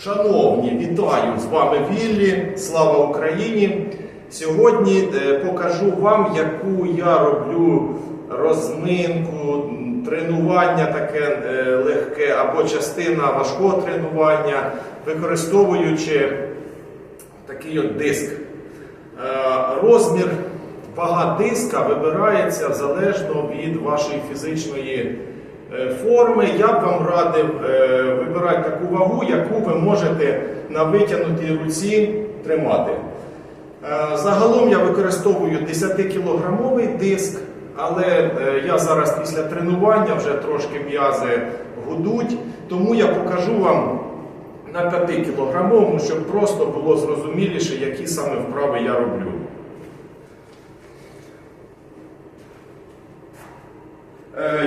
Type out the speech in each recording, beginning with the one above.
Шановні, вітаю з вами Віллі. Слава Україні! Сьогодні е, покажу вам, яку я роблю розминку, тренування таке е, легке або частина важкого тренування, використовуючи такий от диск. Е, Розмір вага диска вибирається залежно від вашої фізичної форми. Я б вам радив е, вибирати таку вагу, яку ви можете на витягнутій руці тримати. Е, Загалом я використовую 10-кілограмовий диск, але е, я зараз після тренування вже трошки м'язи гудуть, тому я покажу вам на 5-кілограмовому, щоб просто було зрозуміліше, які саме вправи я роблю.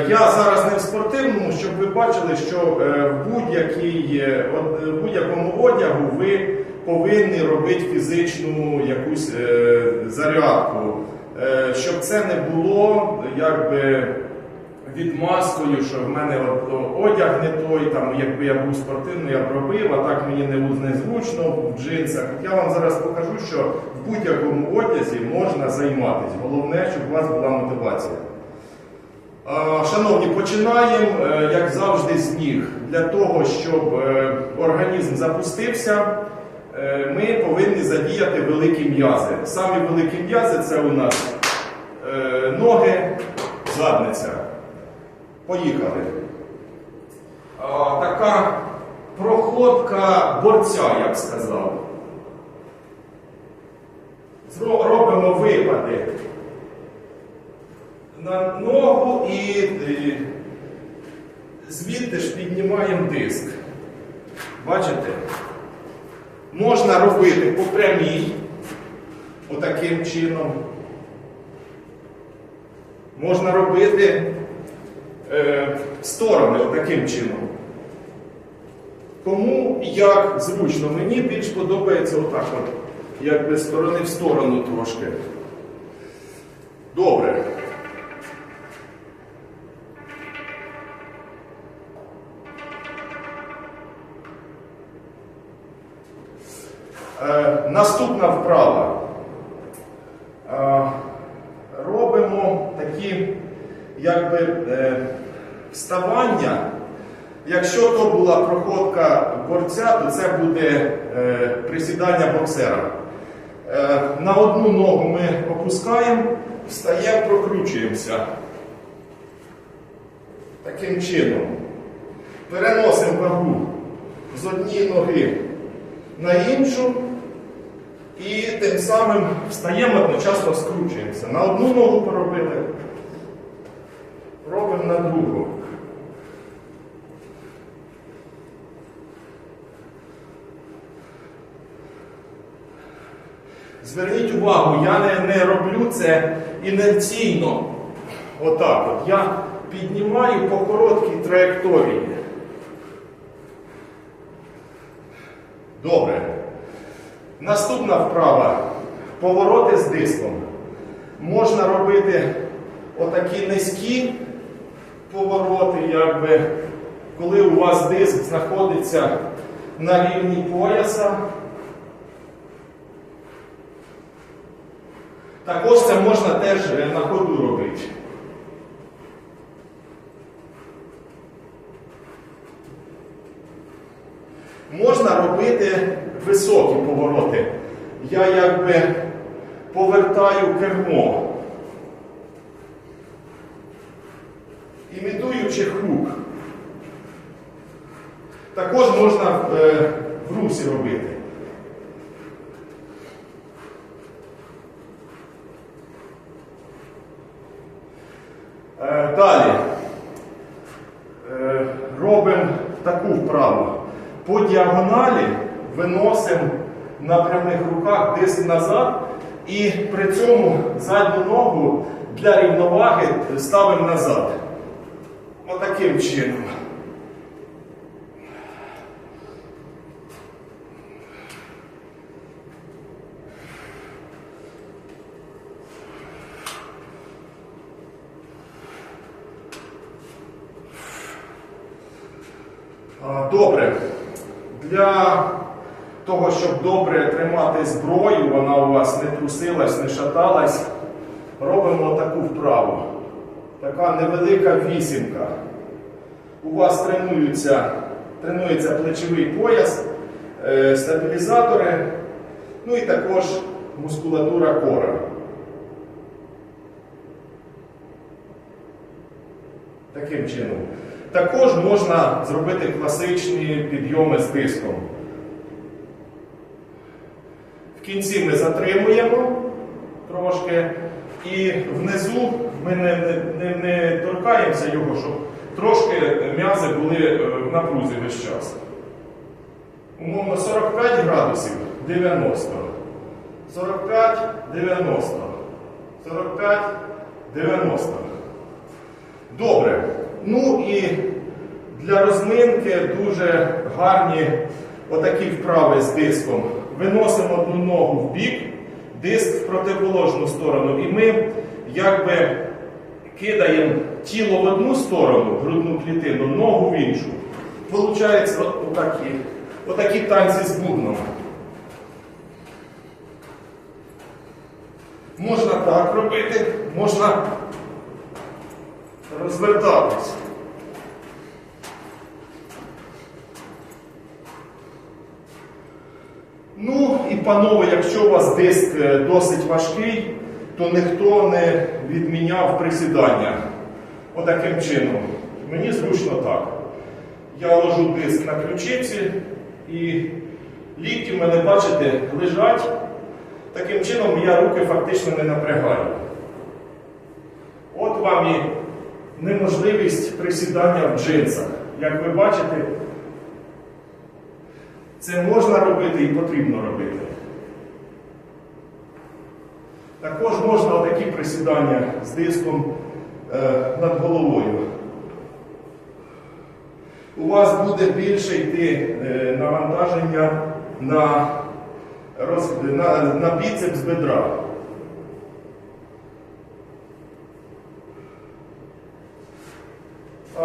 Я зараз не в спортивному, щоб ви бачили, що е, е, е, в будь-якому одягу ви повинні робити фізичну якусь е, зарядку, Е, щоб це не було якби відмазкою, що в мене одяг не той, там, якби я був спортивний, я б робив, а так мені не незручно в джинсах. Я вам зараз покажу, що в будь-якому одязі можна займатися. Головне, щоб у вас була мотивація. А, Шановні, починаємо, е, як завжди, з ніг. Для того, щоб е, організм запустився, е, ми повинні задіяти великі м'язи. Самі великі м'язи це у нас е, ноги, задниця. Поїхали. Така проходка борця, я б сказав. Робимо випади на ногу і, і звідти ж піднімаємо диск. Бачите? Можна робити по прямій, отаким чином. Можна робити е, сторони отаким чином. Кому як зручно, мені більш подобається отак от, якби сторони в сторону трошки. Добре. Е, наступна вправа. Е, робимо такі якби е, вставання. Якщо то була проходка борця, то це буде присідання боксера. На одну ногу ми опускаємо, встаємо, прокручуємося. Таким чином. Переносимо вагу з однієї ноги на іншу. І тим самим встаємо одночасно скручуємося. На одну ногу поробили, робимо на другу. Зверніть увагу, я не, не роблю це інерційно. Отак от. Я піднімаю по короткій траєкторії. Добре. Наступна вправа. Повороти з диском. Можна робити отакі низькі повороти, якби, коли у вас диск знаходиться на рівні пояса. Також це можна теж е, на ходу робити. Можна робити повороти. Я якби повертаю кермо, імітуючи хук. Також можна е, в русі робити. Е, Далі Е, робимо таку вправу. По діагоналі виносимо на прямих руках диск назад і при цьому задню ногу для рівноваги ставимо назад. Отаким чином. Добре. Для того, щоб добре тримати зброю, вона у вас не трусилась, не шаталась, робимо таку вправу. Така невелика вісімка. У вас тренуються, тренується плечовий пояс, е, стабілізатори, ну і також мускулатура кора. Таким чином. Також можна зробити класичні підйоми з диском. Кінці ми затримуємо трошки, і внизу ми не, не, не, не торкаємося його, щоб трошки м'язи були е, в напрузі весь час. Умовно 45 градусів 90. 45, 90. 45, 90. Добре. Ну і для розминки дуже гарні отакі вправи з диском. Виносимо одну ногу в бік, диск в протиположну сторону. І ми якби кидаємо тіло в одну сторону, грудну клітину, ногу в іншу. Получається отакі, отакі танці з бубном. Можна так робити, можна розвертатись. Ну і панове, якщо у вас диск е, досить важкий, то ніхто не відміняв присідання. Отаким чином. Мені зручно так. Я ложу диск на ключиці і лікті в мене, бачите, лежать. Таким чином я руки фактично не напрягаю. От вам і неможливість присідання в джинсах. Як ви бачите, це можна робити і потрібно робити. Також можна отакі присідання з диском е, над головою. У вас буде більше йти е, навантаження на, роз, на, на біцепс бедра.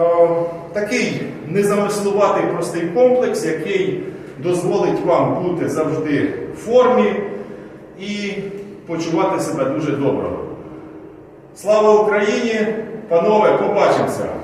Е, Такий незамислуватий простий комплекс, який дозволить вам бути завжди в формі і почувати себе дуже добре. Слава Україні! Панове, побачимося!